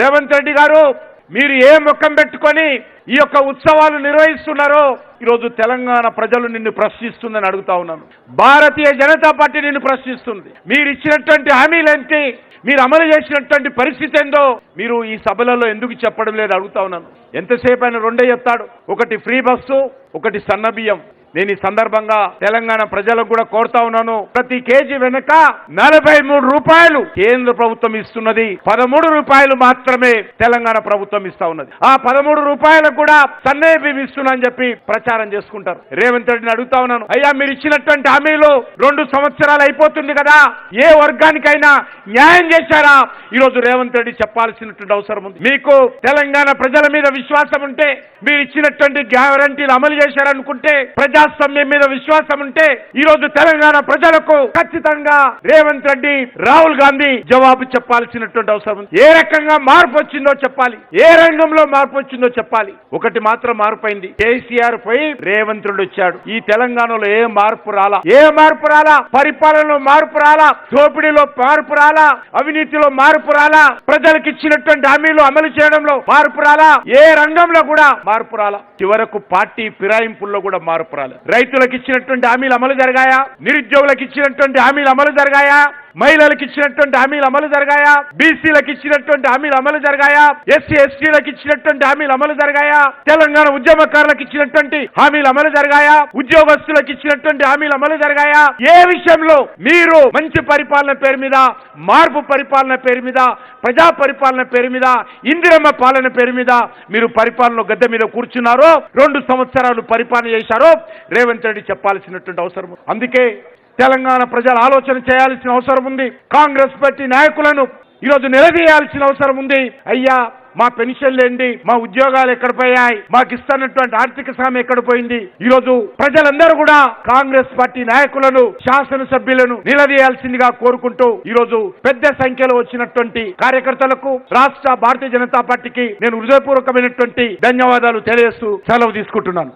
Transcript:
రేవంత్ రెడ్డి గారు మీరు ఏ ముఖం పెట్టుకొని ఈ యొక్క ఉత్సవాలు నిర్వహిస్తున్నారో ఈరోజు తెలంగాణ ప్రజలు నిన్ను ప్రశ్నిస్తుందని అడుగుతా ఉన్నాను. భారతీయ జనతా పార్టీ నిన్ను ప్రశ్నిస్తుంది. మీరు ఇచ్చినటువంటి హామీలేంటి మీరు అమలు చేసినటువంటి పరిస్థితి ఏందో మీరు ఈ సభలలో ఎందుకు చెప్పడం లేదు అడుగుతా ఉన్నాను. ఎంతసేపు ఆయన రెండే చెప్తాడు. ఒకటి ఫ్రీ బస్సు ఒకటి సన్న బియ్యం. నేను ఈ సందర్భంగా తెలంగాణ ప్రజలకు కూడా కోరుతా ఉన్నాను. ప్రతి కేజీ వెనుక నలభై మూడు రూపాయలు కేంద్ర ప్రభుత్వం ఇస్తున్నది. పదమూడు రూపాయలు మాత్రమే తెలంగాణ ప్రభుత్వం ఇస్తా ఉన్నది. ఆ పదమూడు రూపాయలకు కూడా సన్నే బియ్యం ఇస్తున్నా అని చెప్పి ప్రచారం చేసుకుంటారు. రేవంత్ రెడ్డిని అడుగుతా ఉన్నాను. అయ్యా మీరు ఇచ్చినటువంటి హామీలు రెండు సంవత్సరాలు అయిపోతుంది కదా. ఏ వర్గానికైనా న్యాయం చేశారా? ఈరోజు రేవంత్ రెడ్డి చెప్పాల్సినటువంటి అవసరం ఉంది. మీకు తెలంగాణ ప్రజల మీద విశ్వాసం ఉంటే మీరు ఇచ్చినటువంటి గ్యారంటీలు అమలు చేశారనుకుంటే ప్రజాస్వామ్యం మీద విశ్వాసం ఉంటే ఈ రోజు తెలంగాణ ప్రజలకు ఖచ్చితంగా రేవంత్ రెడ్డి రాహుల్ గాంధీ జవాబు చెప్పాల్సినటువంటి అవసరం ఉంది. ఏ రకంగా మార్పు వచ్చిందో చెప్పాలి. ఏ రంగంలో మార్పు వచ్చిందో చెప్పాలి. ఒకటి మాత్రం మార్పు అయింది కేసీఆర్ పై రేవంత్ రెడ్డి వచ్చాడు. ఈ తెలంగాణలో ఏ మార్పు రాలా? ఏ మార్పు రాలా? పరిపాలనలో మార్పు రాలా? దోపిడీలో మార్పు రాలా? అవినీతిలో మార్పు రాలా? ప్రజలకు ఇచ్చినటువంటి హామీలు అమలు చేయడంలో మార్పు రాలా? ఏ రంగంలో కూడా మార్పు రాలా? చివరకు పార్టీ ఫిరాయింపుల్లో కూడా మార్పు రాలా రైతులకు ఇచ్చినటువంటి హామీలు అమలు జరగాయా? నిరుద్యోగులకు ఇచ్చినటువంటి హామీలు అమలు జరగాయా? మహిళలకు ఇచ్చినటువంటి హామీలు అమలు జరగాయా? బీసీలకు ఇచ్చినటువంటి హామీలు అమలు జరగాయా? ఎస్సీ ఎస్టీలకు ఇచ్చినటువంటి హామీలు అమలు జరగాయా? తెలంగాణ ఉద్యమకారులకు ఇచ్చినటువంటి హామీలు అమలు జరగాయా? ఉద్యోగస్తులకు ఇచ్చినటువంటి హామీలు అమలు జరగాయా? ఏ విషయంలో మీరు మంచి పరిపాలన పేరు మీద మార్పు పరిపాలన పేరు మీద ప్రజా పరిపాలన పేరు మీద ఇందిరమ్మ పాలన పేరు మీద మీరు పరిపాలన గద్దె మీద కూర్చున్నారో రెండు సంవత్సరాలు పరిపాలన చేశారో రేవంత్ రెడ్డి చెప్పాల్సినటువంటి అవసరం అందుకే తెలంగాణ ప్రజలు ఆలోచన చేయాల్సిన అవసరం ఉంది. కాంగ్రెస్ పార్టీ నాయకులను ఈరోజు నిలదీయాల్సిన అవసరం ఉంది. అయ్యా మా పెన్షన్లు ఏంటి మా ఉద్యోగాలు ఎక్కడ పోయాయి? మాకు ఇస్తున్నటువంటి ఆర్థిక సాయం ఎక్కడ పోయింది? ఈరోజు ప్రజలందరూ కూడా కాంగ్రెస్ పార్టీ నాయకులను శాసనసభ్యులను నిలదీయాల్సిందిగా కోరుకుంటూ ఈరోజు పెద్ద సంఖ్యలో వచ్చినటువంటి కార్యకర్తలకు రాష్ట్ర భారతీయ జనతా పార్టీకి నేను హృదయపూర్వకమైనటువంటి ధన్యవాదాలు తెలియజేస్తూ సెలవు తీసుకుంటున్నాను.